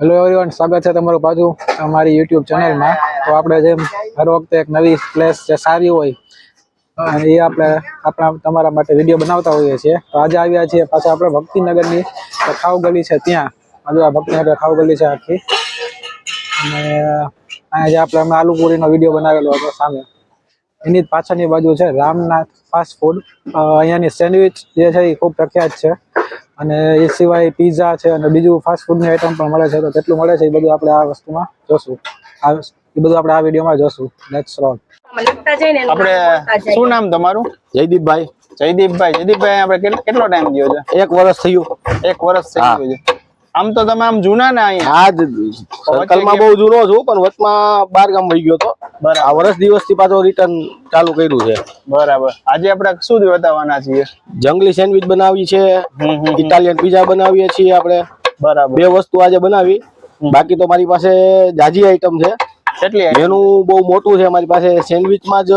Hello everyone સ્વાગત છે તમારું પાછું અમારી યુટ્યુબ ચેનલમાં તો આપણે જેમ હર વખતે એક નવી પ્લેસ જે સારી હોય એ આપણે આપણા તમારા માટે વીડિયો બનાવતા હોઈએ છીએ. તો આજે આવ્યા છીએ પાછા આપણે ભક્તિનગરની ખાવ ગલી છે ત્યાં. આજે આ ભક્તિનગર ખાવ ગલી છે આખી. અને અહીંયા જે આપણે હમણાં આલુપુરીનો વીડિયો બનાવેલો હતો સામે. એની પાછળની બાજુ છે રામનાથ ફાસ્ટ ફૂડ અહીંયાની સેન્ડવિચ જે છે એ ખૂબ પ્રખ્યાત છે. અને એ સિવાય પીઝા છે અને બીજું ફાસ્ટ ફૂડની આઈટમ પણ મળે છે તો કેટલું મળે છે એ બધું આપણે આ વસ્તુમાં જોશું. આ એ બધું આપણે આ વિડીયોમાં જોશું. લેટ્સ રોલ આપણે. શું નામ તમારું? જયદીપભાઈ. જયદીપભાઈ. જયદીપભાઈ આપણે કેટલો ટાઈમ થયો છે? એક વર્ષ થયું. એક વર્ષ થઈ ગયું છે. આમ તો તમે આમ જૂના ને અહીંયા? હા સર્કલમાં બહુ જૂનો છું પણ વચમાં બાર ગામ વહી ગયો તો બરાબર. આ વર્ષ દિવસથી પાછો રિટર્ન ચાલુ કર્યું છે. બરાબર. આજે આપણે શું બતાવવાના છીએ? જંગલી સેન્ડવિચ બનાવી છે. ઇટાલિયન પીઝા બનાવીએ છીએ આપણે. બરાબર. બે વસ્તુ આજે બનાવી. બાકી તો મારી પાસે જાજી આઈટમ છે. કેટલી? મેનુ બહુ મોટું છે મારી પાસે સેન્ડવિચમાં જ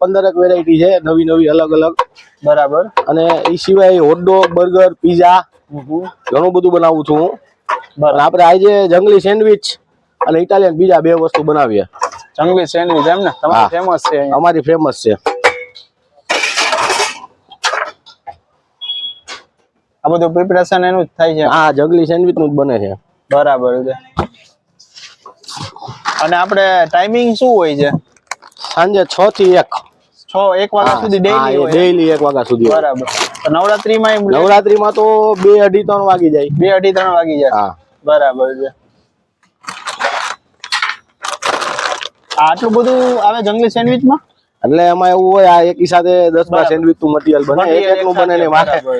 પંદરક વેરાયટી છે નવી નવી અલગ અલગ. બરાબર. અને એ સિવાય હોટડોગ બર્ગર પીઝા. ઘણું બધું બનાવું છું હું. બરાબર. આપણે આજે જંગલી સેન્ડવિચ અને ઇટાલિયન પીઝા બે વસ્તુ બનાવીએ. જંગલી સેન્ડવીચ એમ ને તમારી ફેમસ છે અમારી ફેમસ છે. આ બધું પ્રિપરેશન એનું જ થાય છે. હા જંગલી સેન્ડવીચનું જ બને છે. બરાબર છે. અને આપણે ટાઈમિંગ શું હોય છે? સાંજે છ થી એક. છ એક વાગ્યા સુધી ડેઈલી હોય ડેઈલી એક વાગ્યા સુધી બરાબર. તો નવરાત્રીમાં નવરાત્રીમાં તો બે અઢી ત્રણ વાગી જાય. બે અઢી ત્રણ વાગી જાય. હા. બરાબર છે. આટલું બધું આવે જંગલી સેન્ડવિચમાં? એટલે એમાં એવું હોય આ એકી સાથે દસ બાર સેન્ડવિચનું મટીરિયલ બને એક એક નું બને ને બરાબર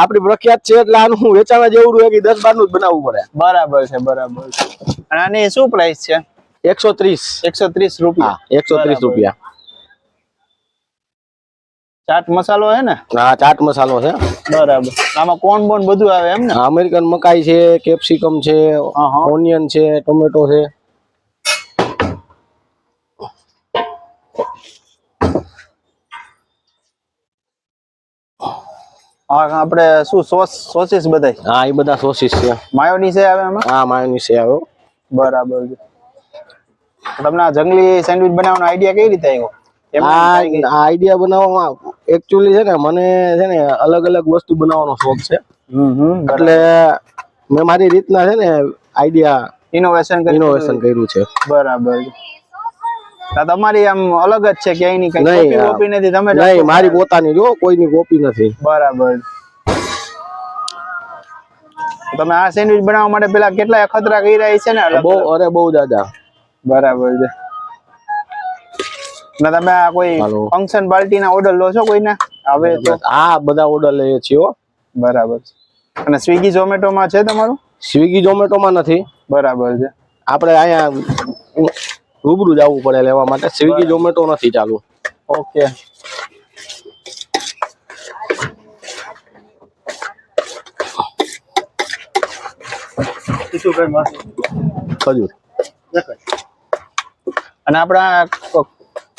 આપણી પ્રખ્યાત છે એટલે આનું વેચાણ જેવું હોય કે દસ બારનું જ બનાવવું પડે. બરાબર છે બરાબર છે. અને આની શું પ્રાઇસ છે? એકસો ત્રીસ. એકસો ત્રીસ રૂપિયા. એકસો ત્રીસ રૂપિયા. ચાટ મસાલો છે ને? હા ચાટ મસાલો છે. બરાબર. આમાં કોણ બોન બધું આવે એમ ને? અમેરિકન મકાઈ છે કેપ્સિકમ છે. ઓનિયન છે ટોમેટો છે. હા આપણે શું સોસ સોસીસ બધાય? હા એ બધા સોસીસ છે. માયોની છે આવે એમાં? હા માયોની છે આવ્યો બરાબર છે. તમને આ જંગલી સેન્ડવિચ બનાવવાનો આઈડિયા કઈ રીતે આવ્યો? આ આઈડિયા બનાવવામાં એકચ્યુઅલી છે ને મને છે ને અલગ અલગ વસ્તુ બનાવવાનો શોખ છે. એટલે મેં મારી રીતના છે ને આઈડિયા ઇનોવેશન ઇનોવેશન કર્યું છે. બરાબર તમારી આમ અલગ જ છે ક્યાંયની કઈ કોપી નથી તમે નહીં મારી પોતાની જો કોઈની કોપી નથી. બરાબર. તમે આ સેન્ડવિચ બનાવવા માટે પેલા કેટલા અખતરા રહ્યા છે ને બહુ અરે બહુ દાદા. બરાબર છે. ના તમે આ કોઈ ફંક્શન પાર્ટી ના ઓર્ડર લો છો કોઈના? હવે તો. હા બધા ઓર્ડર લઈએ છીએ હો. બરાબર અને સ્વિગી ઝોમેટો માં છે તમારું? સ્વિગી ઝોમેટોમાં નથી. બરાબર છે. આપણે અહીંયા રૂબરૂ જવું પડે લેવા માટે. સ્વિગી ઝોમેટો નથી ચાલુ. ઓકે. ખજૂર. અને આપણા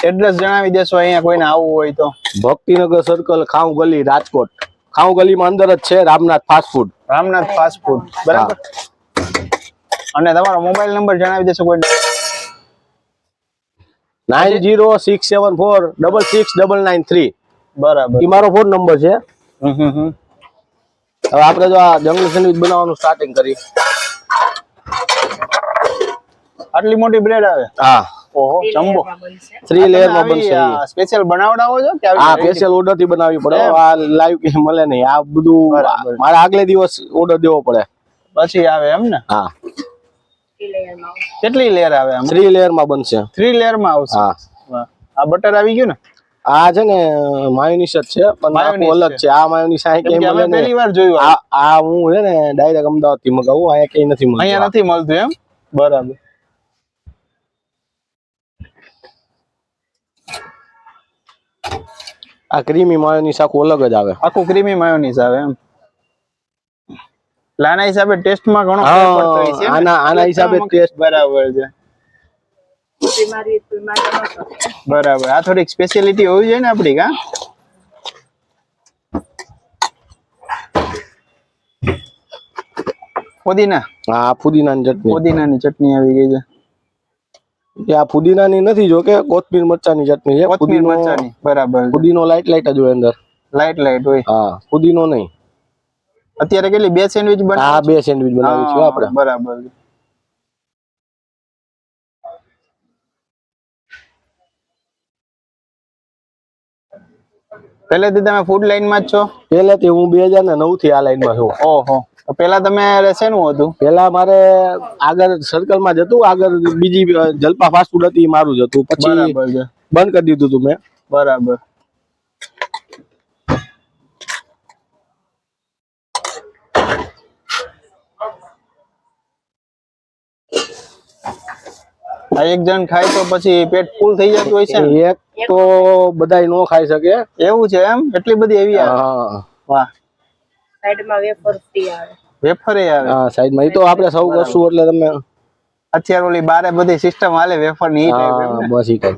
એડ્રેસ જણાવી દેશો અહીંયા કોઈને આવવું હોય તો. ભક્તિનગર સર્કલ ખાઉ ગલી રાજકોટ. ખાઉ ગલીમાં અંદર જ છે Ramnath fast food Ramnath fast food બરાબર? અને તમારો મોબાઈલ નંબર જણાવી દેશો કોઈ. Nine zero six seven four double six double nine three. બરાબર. એ મારો ફોન નંબર છે. હવે આપણે જો આ જંગલ સેન્ડવિચ બનાવવાનું સ્ટાર્ટિંગ કરી આટલી મોટી બ્રેડ આવે? હા. ઓહો જમ્બો. થ્રી બનશે સ્પેશિયલ બનાવડાવો છો કે સ્પેશિયલ ઓર્ડરથી બનાવવી પડે. આ લાઈવ કે મળે નહીં. આ બધું. મારે આગલે દિવસ ઓર્ડર દેવો પડે. પછી આવે એમ ને? હા. કેટલી લેયર આવે આમાં? થ્રી લેયરમાં બનશે. થ્રી લેયરમાં આવશે? હા. આ બટર આવી ગયું ને? આ છે ને માયોનીસ જ છે પણ આખું અલગ છે. આ માયોનીસ આ કેમ કે ક્યાંય પહેલી વાર જોયું આ. આ. આ હું છે ને ડાયરેક્ટ અમદાવાદથી મગાવું અહીંયા ક્યાંય નથી મળતું અહીંયા નથી મળતું એમ? બરાબર. આ ક્રીમી માયોનીસ આખું અલગ જ આવે. આખું ક્રીમી માયોનીસ આવે એમ? એટલે આના હિસાબે ટેસ્ટમાં ઘણો ફરક પડતો હોય છે ને? આના- આના હિસાબે ટેસ્ટ બરાબર છે. બરાબર. આ થોડીક સ્પેશિયાલિટી હોવી જોઈએ ને આપડી કા? ફુદીના? હા ફુદીનાની ચટણી. ફુદીનાની ચટણી આવી ગઈ છે. એ આ ફુદીનાની નથી જો કે કોથમીર મરચાની ચટણી છે. કોથમીર ફુદીનો મરચાની બરાબર ફુદીનો લાઈટ લાઈટ જ હોય અંદર. લાઈટ લાઈટ હોય. હા ફુદીનો નહીં. અત્યારે કેટલી બે સેન્ડવિચ બનાવી હા બે સેન્ડવિચ બનાવી છે આપણે. બરાબર. પહેલેથી તમે ફૂડ લાઈનમાં જ છો? પહેલેથી હું બે હજાર ને નવથી આ લાઈનમાં છું. ઓહો. પેલા તમે શેનું હતું? પેલા મારે આગળ સર્કલમાં જતું આગળ બીજી જલપા ફાસ્ટ ફૂડ હતી મારું જ હતું. પછી બંધ કરી દીધું હતું મેં. બરાબર. આ એક જણ ખાય તો પછી પેટ ફૂલ થઈ જતું હોય છે ને? એક તો બધાય નો ખાઈ શકે. એવું છે એમ? એટલી બધી એવી આવે? હા. વાહ. સાઈડમાં વેફર ફ્રી આવે. વેફર આવે? હા સાઈડમાં. એ તો આપણે સૌ કરશું એટલે તમે અત્યારે ઓલી બારે બધી સિસ્ટમ હાલે વેફરની ઈ type એમ હા ને? બસ ઈ કઈ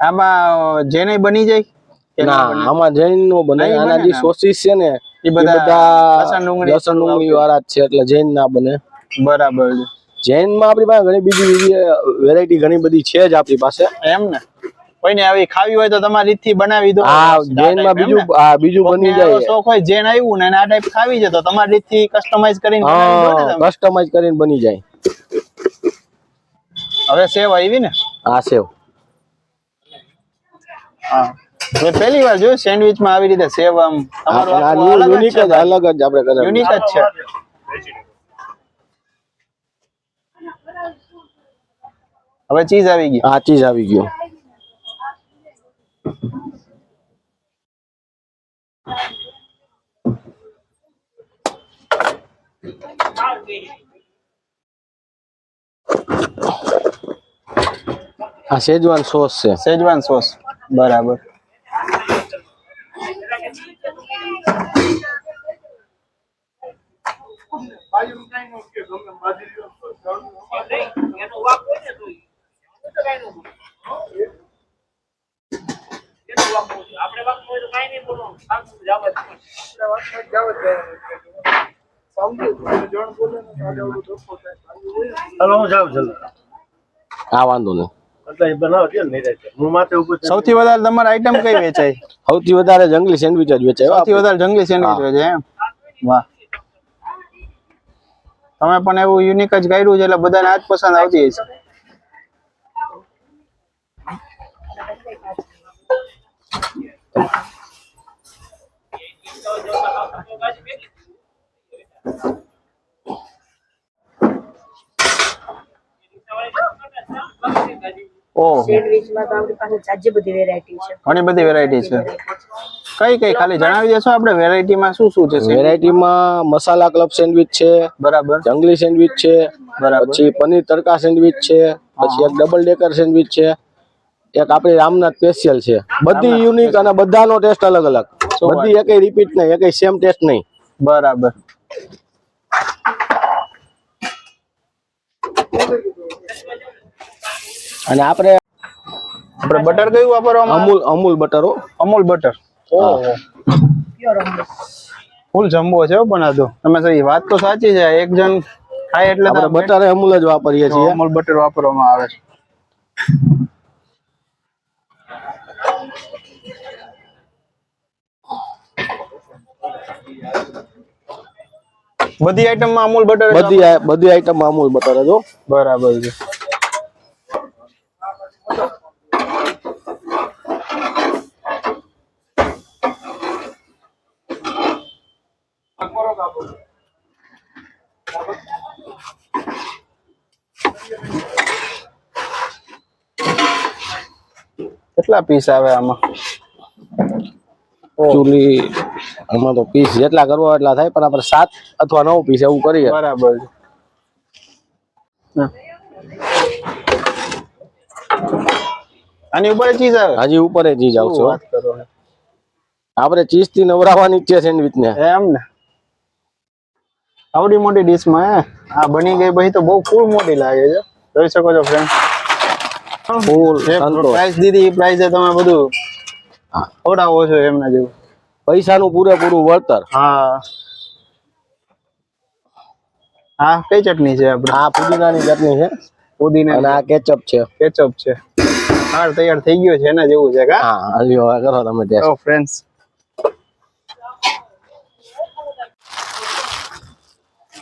આમાં જેને બની જાય? કે ના ના બને? આમાં જૈન નો બને. નહીં આના જે ને? સોસીસ છે ને એ બધા લસણ ડુંગળી લસણ ડુંગળી વાળા જ છે એટલે જૈન ના બને. બરાબર છે. જૈનમાં આપણી પાસે ઘણી બીજી વેરાયટી ઘણી બધી છે જ આપણી પાસે. એમ ને? કોઈને આવી ખાવી હોય તો તમારી રીતથી બનાવી દો. હા આ જૈનમાં બીજું ને? હા બીજું બની જાય. શોખ હોય જૈન આવ્યું ને આ ટાઈપ ખાવી છે તો તમારી રીતથી કસ્ટમાઇઝ કરીને ને હા. કસ્ટમાઇઝ કરીને બની જાય. હવે સેવ આવી ને? આ સેવ. હા. મેં પહેલી વાર જોયું સેન્ડવિચમાં આવી રીતે સેવ આમ તમારું આ આખું અલગ જ યુનિક છે જ અલગ જ આપણે કરેલું યુનિક જ છે. હવે ચીઝ આવી ગઈ આ ચીજ આવી ગયું. આ શેજવાન સોસ છે. Schezwan sauce. બરાબર. આ વાંધો નહીં. સૌથી વધારે તમારે આઈટમ કઈ વેચાય? સૌથી વધારે જંગલી સેન્ડવિચ જ વેચાય સૌથી વધારે જંગલી સેન્ડવિચ વેચાય એમ? વાહ. તમે પણ એવું યુનિક જ કાઢ્યું છે એટલે બધાને આજ પસંદ આવતી હશે. ઓહો સેન્ડવિચમાં તો આપણી પાસે જાજી બધી વેરાયટી છે. ઘણી બધી વેરાયટી છે. કઈ કઈ ખાલી જણાવી દેશો આપણે વેરાયટીમાં શું શું છે વેરાયટીમાં મસાલા ક્લબ સેન્ડવિચ છે બરાબર. જંગલી સેન્ડવિચ છે બરાબર. પછી પનીર તડકા સેન્ડવિચ છે પછી એક ડબલ ડેકર સેન્ડવિચ છે એક આપણી રામનાથ સ્પેશિયલ છે. બધી યુનિક અને બધાનો ટેસ્ટ અલગ અલગ? બધી એકય રિપીટ નહીં એકય સેમ ટેસ્ટ નહીં. બરાબર. અને આપણે આપણે બટર કયું વાપરવામાં અમૂલ અમૂલ બટર હો. અમૂલ બટર ઓહો. ફૂલ જમ્બો છે હો પણ આ તો તમે સહી વાત તો સાચી છે. એક જણ ખાય એટલે આપણે બટર અમૂલ જ વાપરીએ છીએ. અમૂલ બટર વાપરવામાં આવે છે. બધી આઈટમમાં અમૂલ બટર બધી બધી આઈટમમાં અમૂલ બટર જો બરાબર છે. કેટલા પીસ આવે આમાં? એકચ્યુઅલી આમાં તો પીસ જેટલા કરવા એટલા થાય પણ આપણે સાત અથવા નવ પીસ એવું કરીએ. બરાબર. આની ઉપર ચીઝ આવે? હજી ઉપર એ ચીજ આવશે આપણે ચીઝથી નવરાવાની છે સેન્ડવિચ ને એમ ને? આવડી મોટી ડીશમાં હે? આ બની ગઈ પછી તો બહુ ફૂલ મોટી લાગે છે. જોઈ શકો છો ફ્રેન્ડ ફૂલ પ્રાઇસ દીધી પ્રાઇસ તમે બધું ખવડાવો છો એમના જેવું. પૈસાનું પૂરેપૂરું વળતર. હા. હા કઈ ચટણી છે આપણે પુદીના પુદીનાની ચટણી છે. પુદીના અને આ કેચઅપ છે. કેચઅપ છે. હાર તૈયાર થઈ ગયો છે એના જેવું છે કા? હા હવે કરો તમે ટેસ્ટ ઓ ફ્રેન્ડ્સ